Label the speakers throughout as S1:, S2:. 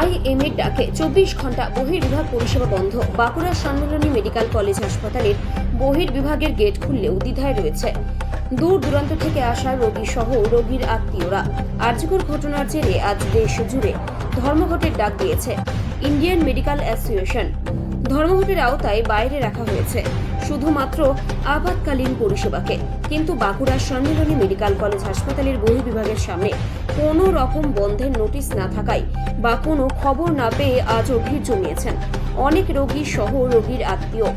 S1: IM এর ডাকে চব্বিশ ঘণ্টা বহির্বিভাগ পরিষেবা বন্ধ। বাঁকুড়া সম্মেলনী মেডিকেল কলেজ হাসপাতালের বহির্বিভাগের গেট খুললেও দ্বিধায় রয়েছে। দূর দূরান্ত থেকে আসা রোগী সহ রোগীর আত্মীয়রা। আর্যকর ঘটনার জেরে আজ দেশ জুড়ে ধর্মঘটের ডাক দিয়েছে। Indian medical association. ধর্মঘটের আওতায় বাইরে রাখা হয়েছে। শুধুমাত্র আপাতকালীন পরিষেবাকে। কিন্তু বাঁকুড়ার সম্মেলনী মেডিকেল কলেজ হাসপাতালের বহির্বিভাগের সামনে কোনো রকম বন্ধের নোটিশ না থাকায় বা কোনো খবর না পেয়ে আজও ভিড় জমিয়েছেন। অনেক রোগী সহ রোগীর আত্মীয়।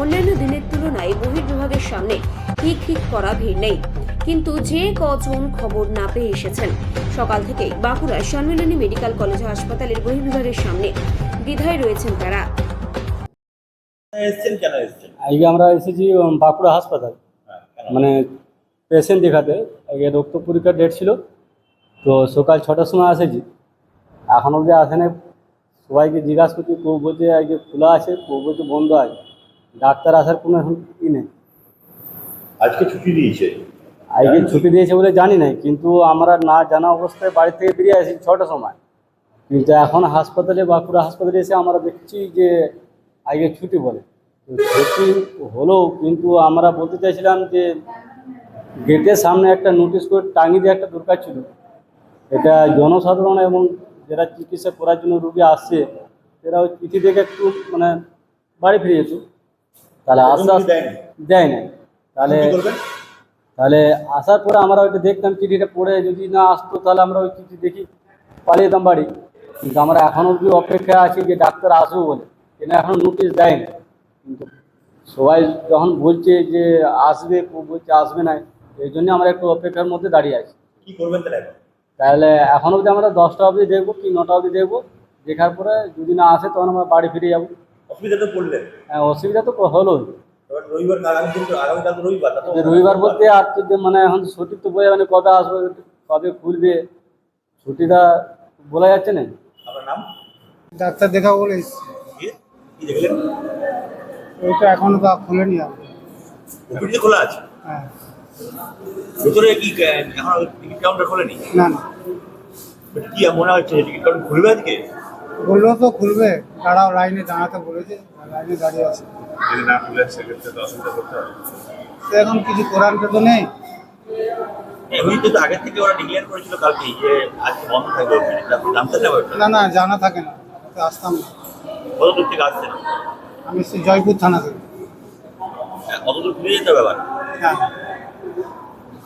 S1: অন্যান্য দিনের তুলনায় বহির্বিভাগের সামনে হিক হিক করা ভিড় নেই। কিন্তু যে কজন খবর না পেয়ে এসেছেন। সকাল থেকেই বাঁকুড়ার সম্মিলনী মেডিকেল কলেজ হাসপাতালের বহির্বিভাগের সামনে দ্বিধায় রয়েছেন তারা।
S2: এসছেন কেন এসছেন?
S3: আজকে আমরা এসেছি বাঁকুড়া হাসপাতাল।
S2: হ্যাঁ,
S3: মানে পেশেন্ট দেখাতে। আগে রক্ত পরীক্ষার ডেট ছিল তো সকাল ছটার সময় এসেছি। এখন অবধি আসে না সবাইকে জিজ্ঞাসা করছি কেউ বলছে আজকে খোলা আছে কেউ বলছে বন্ধ আছে। ডাক্তার আসার কোনো এখন ই নেই।
S2: আজকে ছুটি দিয়েছে?
S3: আজকে ছুটি দিয়েছে বলে জানি না কিন্তু আমরা না জানা অবস্থায় বাড়ি থেকে বেরিয়ে আসি ছটার সময়। কিন্তু এখন হাসপাতালে বাঁকুড়া হাসপাতালে এসে আমরা দেখছি যে আজকে ছুটি বলে। ছুটি হলেও কিন্তু আমরা বলতে চাইছিলাম যে গেটের সামনে একটা নোটিশ করে টাঙিয়ে দিয়ে একটা দরকার ছিল। এটা জনসাধারণ এবং যারা চিকিৎসা করার জন্য রুগী আসছে এরা ওই চিঠি দেখে একটু মানে বাড়ি ফিরে যেত। তাহলে আস্তে আস্তে দেয় না তাহলে তাহলে আসার পরে আমরা ওইটা দেখতাম চিঠিটা পড়ে যদি না আসতো তাহলে আমরা ওই চিঠি দেখি পালিয়ে যেতাম বাড়ি। কিন্তু আমরা এখন অবধি অপেক্ষায় আছি যে ডাক্তার আসবে বলে। কিন্তু এখন নোটিশ দেয়নি। কিন্তু সবাই যখন বলছে যে আসবে কেউ বলছে আসবে না এই জন্য আমরা একটু অপেক্ষার মধ্যে দাঁড়িয়ে আছি।
S2: কি করবেন তাহলে এখন?
S3: তাহলে এখন অবধি আমরা দশটা অবধি দেখব কি নটা অবধি দেখব। দেখার পরে যদি না আসে তখন আমরা বাড়ি ফিরে যাব।
S2: অসুবিধা তো পড়লেন।
S3: হ্যাঁ অসুবিধা তো হলোই।
S2: রবিবার রবিবার
S3: বলতে আর তো মানে এখন সঠিক তো বোঝা মানে কবে আসবে কবে খুলবে। ছুটিটা বলা যাচ্ছে না।
S2: আপনার নাম?
S4: ডাক্তার দেখাবো বলে এসেছি।
S2: কি কি দেখলেন?
S4: ওইটা এখনও তো খুলেনি আর।
S2: ওপিডি খোলা আছে?
S4: হ্যাঁ।
S2: ভেতরে কি এখন টিকিট কাউন্টার খোলেনি?
S4: না না।
S2: এটা কি মনে হচ্ছে টিকিট কাউন্টার খুলবে আজকে?
S4: বললেও তো খুলবে। তারাও লাইনে দাঁড়াতে বলেছে লাইনে দাঁড়িয়ে আছে।
S2: যদি না খুলে সেক্ষেত্রে তো অসুবিধা করতে হবে।
S4: তো এখন কিছু করার তো নেই।
S2: এমনিতে তো আগে থেকে ওরা ডিক্লেয়ার করেছিল কালকে যে আজকে বন্ধ থাকবে না
S4: না জানা থাকে না। আসতাম না।
S2: কত দূর থেকে আসছেন?
S4: আমি এসেছি জয়পুর থানা থেকে।
S2: কত দূর ফিরে যেতে হবে আবার
S4: হ্যাঁ।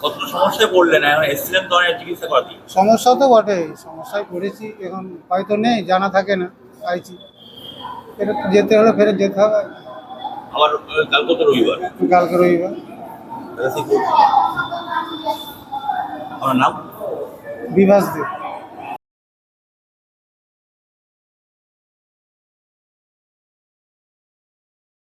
S2: কতটা সমস্যায় পড়লেন? এখন এসছিলেন তো অনেক চিকিৎসা করাতে।
S4: সমস্যা তো বটে সমস্যায় পড়েছি এখন হয়তো নেই জানা থাকে না পাইছি। ফেরত যেতে হলে ফেরত যেতে হবে।
S2: আবার আহ, কালকে তো রবিবার?
S4: কালকে রবিবার।
S2: সেই। আমার নাম?
S4: বিভাস দেব